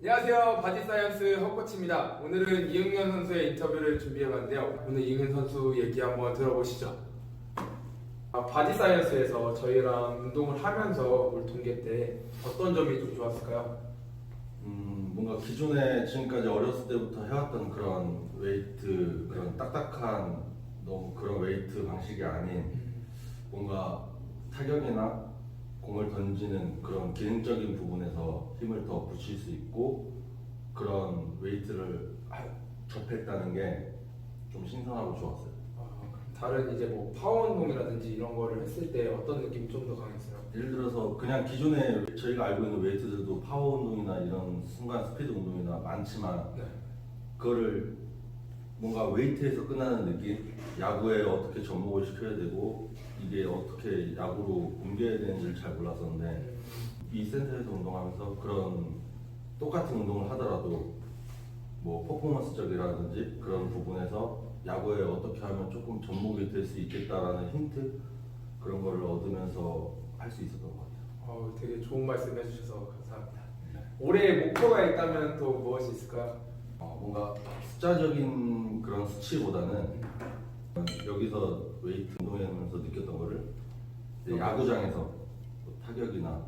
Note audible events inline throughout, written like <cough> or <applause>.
안녕하세요. 바디사이언스 헛코치입니다. 오늘은 이응현 선수의 인터뷰를 준비해봤는데요. 오늘 이응현 선수 얘기 한번 들어보시죠. 아, 바디사이언스에서 저희랑 운동을 하면서 올 동계 때 어떤 점이 좀 좋았을까요? 음, 뭔가 기존에 지금까지 어렸을 때부터 해왔던 그런 웨이트, 그런 딱딱한 너무 그런 웨이트 방식이 아닌 뭔가 타격이나 공을 던지는 그런 기능적인 부분에서 힘을 더 붙일 수 있고 그런 웨이트를 하- 접했다는 게 좀 신선하고 좋았어요. 아, 다른 이제 뭐 파워 운동이라든지 이런 거를 했을 때 어떤 느낌이 좀 더 강했어요? 예를 들어서 그냥 기존에 저희가 알고 있는 웨이트들도 파워 운동이나 이런 순간 스피드 운동이나 많지만 네. 그거를 뭔가 웨이트에서 끝나는 느낌 야구에 어떻게 접목을 시켜야 되고 이게 어떻게 야구로 옮겨야 되는지를 잘 몰랐었는데 이 센터에서 운동하면서 그런 똑같은 운동을 하더라도 뭐 퍼포먼스적이라든지 그런 부분에서 야구에 어떻게 하면 조금 접목이 될 수 있겠다라는 힌트 그런 거를 얻으면서 할 수 있었던 것 같아요. 어, 되게 좋은 말씀 해주셔서 감사합니다. 네. 올해 목표가 있다면 또 무엇이 있을까요? 어, 뭔가 숫자적인 그런 수치보다는 여기서 웨이트 운동하면서 느꼈던 거를 이제 야구장에서 뭐 타격이나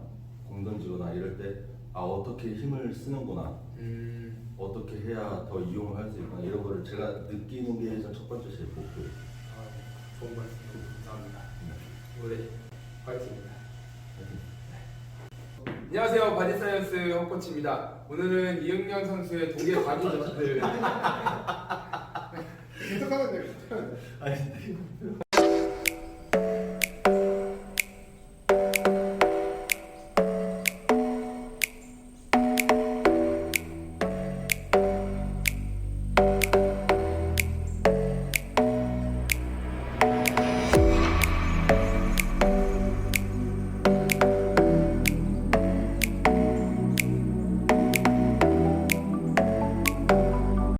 공 던지거나 이럴 때 아 어떻게 힘을 쓰는구나 음, 어떻게 해야 더 이용을 할 수 있구나 이런 거를 제가 느끼는 게 일단 첫 번째 제 목표예요. 아, 좋은 말씀 감사합니다. 네. 올해 파이팅입니다. 안녕하세요. 바디사이언스 헛코치입니다. 오늘은 이응현 선수의 동계 바디 점프를 <laughs> 계속하면 돼. <laughs> 아니